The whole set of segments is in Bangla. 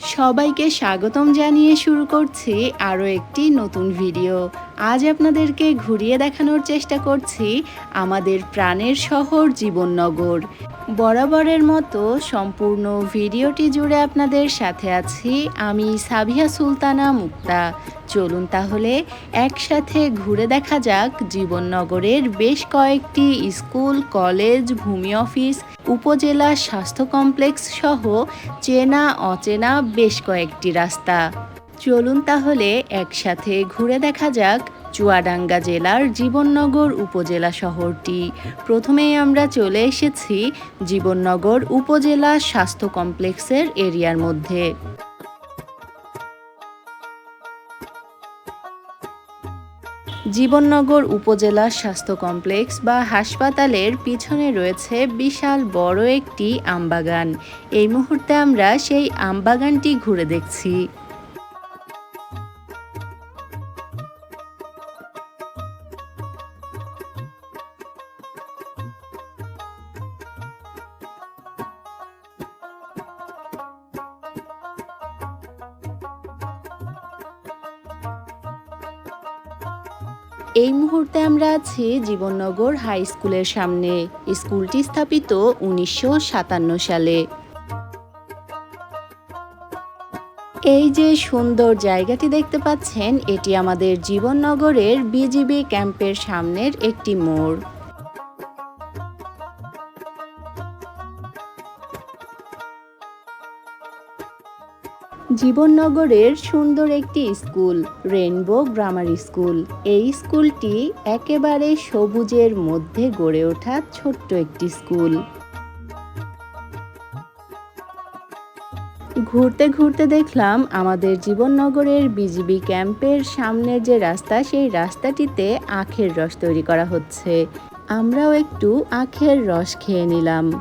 সবাইকে স্বাগতম জানিয়ে শুরু করছি আরও একটি নতুন ভিডিও। আজ আপনাদেরকে ঘুরিয়ে দেখানোর চেষ্টা করছি আমাদের প্রাণের শহর জীবননগর। বরাবরের মতো সম্পূর্ণ ভিডিওটি জুড়ে আপনাদের সাথে আছি আমি সাবিহা সুলতানা মুক্তা। চলুন তাহলে একসাথে ঘুরে দেখা যাক জীবননগরের বেশ কয়েকটি স্কুল, কলেজ, ভূমি অফিস, উপজেলা স্বাস্থ্য কমপ্লেক্স সহ চেনা অচেনা বেশ কয়েকটি রাস্তা। চলুন তাহলে একসাথে ঘুরে দেখা যাক চুয়াডাঙ্গা জেলার জীবননগর উপজেলা শহরটি। প্রথমেই আমরা চলে এসেছি জীবননগর উপজেলা স্বাস্থ্য কমপ্লেক্সের এরিয়ার মধ্যে। জীবননগর উপজেলা স্বাস্থ্য কমপ্লেক্স বা হাসপাতালের পিছনে রয়েছে বিশাল বড় একটি আমবাগান। এই মুহূর্তে আমরা সেই আমবাগানটি ঘুরে দেখছি। এই মুহূর্তে আমরা আছি জীবননগর হাই স্কুলের সামনে। স্কুলটি স্থাপিত উনিশশো সাতান্ন সালে। এই যে সুন্দর জায়গাটি দেখতে পাচ্ছেন, এটি আমাদের জীবননগরের বিজিবি ক্যাম্পের সামনের একটি মোড়। জীবননগরের সুন্দর একটি স্কুল রেনবো গ্রামার স্কুল। এই স্কুলটি একেবারে সবুজের মধ্যে গড়ে ওঠা ছোট্ট একটি স্কুল। ঘুরতে ঘুরতে দেখলাম আমাদের জীবননগরের বিজিবি ক্যাম্পের সামনের যে রাস্তা, সেই রাস্তাটিতে আখের রস তৈরি করা হচ্ছে। আমরাও একটু আখের রস খেয়ে নিলাম।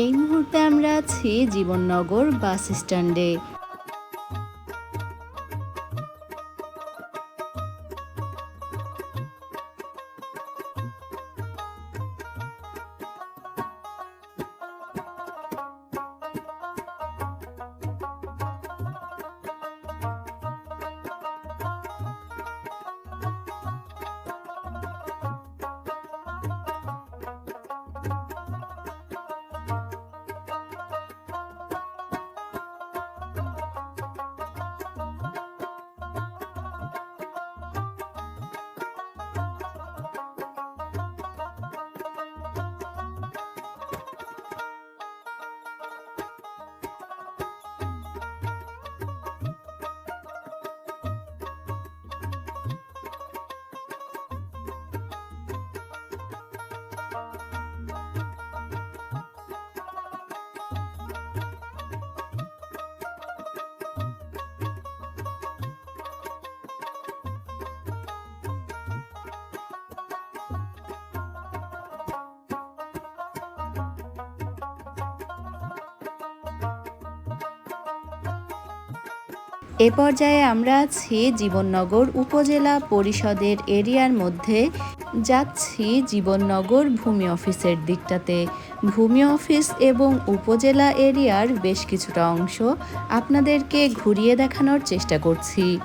এই মুহূর্তে আমরা আছি জীবননগর বাস স্ট্যান্ডে। এ পর্যায়ে আমরা আছি জীবননগর উপজেলা পরিষদের এরিয়ার মধ্যে। যাচ্ছি জীবননগর ভূমি অফিসের দিকটাতে। ভূমি অফিস এবং উপজেলা এরিয়ার বেশ কিছুটা অংশ আপনাদেরকে ঘুরিয়ে দেখানোর চেষ্টা করছি।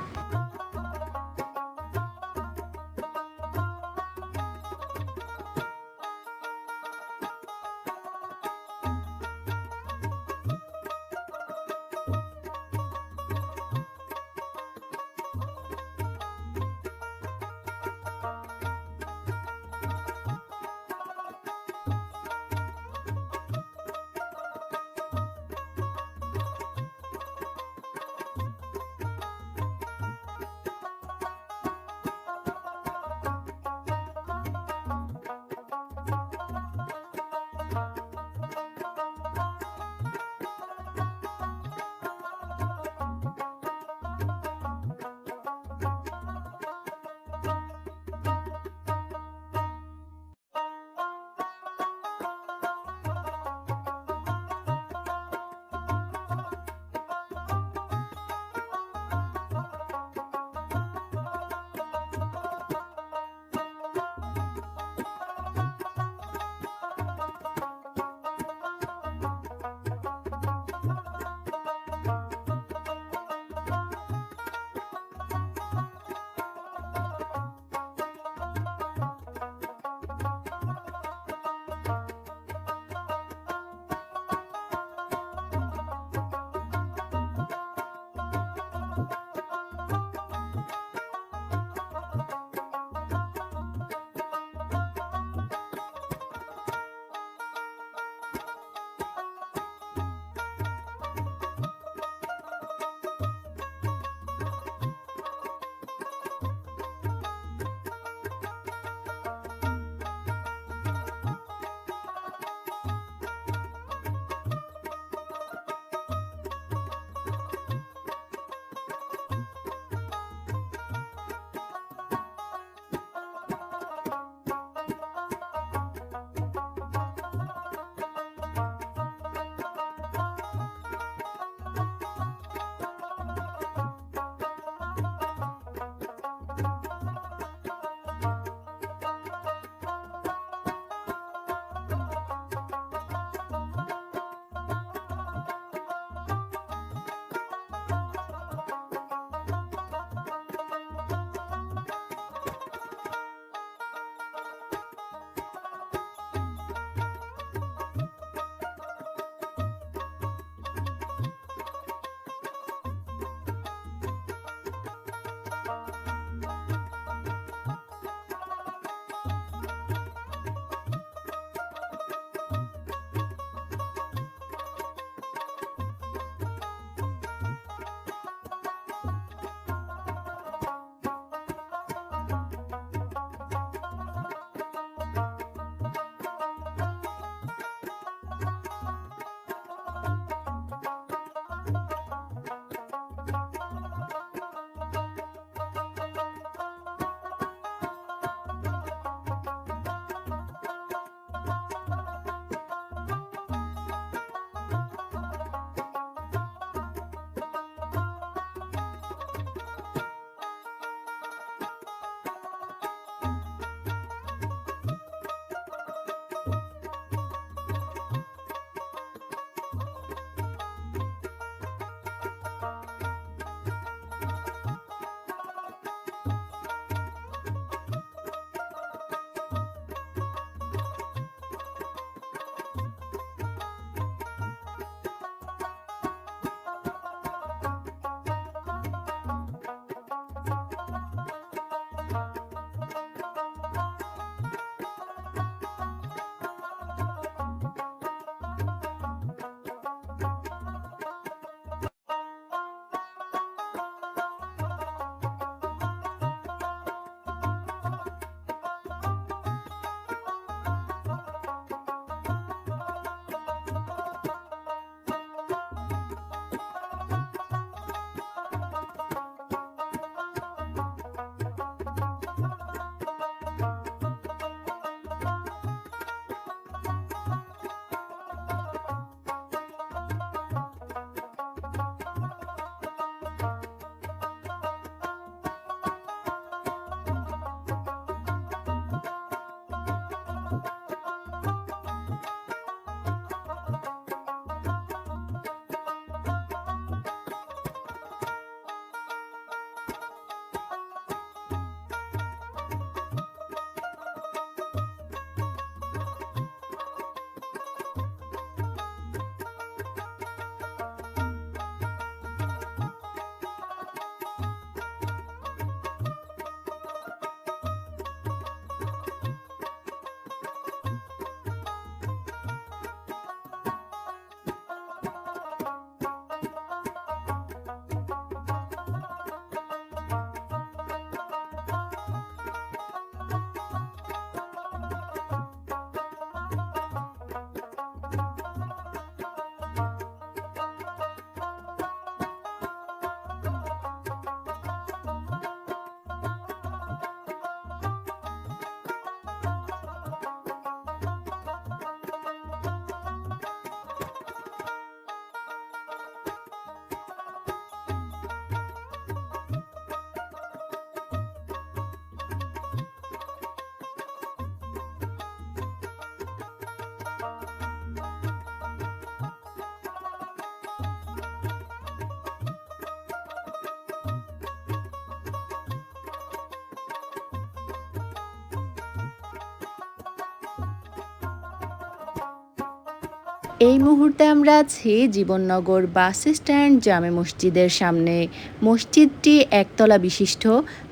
এই মুহূর্তে আমরা আছি জীবননগর বাস স্ট্যান্ড জামে মসজিদের সামনে। মসজিদটি একতলা বিশিষ্ট,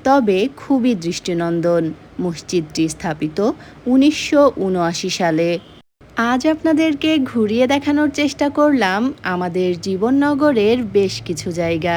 তবে খুবই দৃষ্টিনন্দন। মসজিদটি স্থাপিত উনিশশো উনআশি সালে। আজ আপনাদেরকে ঘুরিয়ে দেখানোর চেষ্টা করলাম আমাদের জীবননগরের বেশ কিছু জায়গা।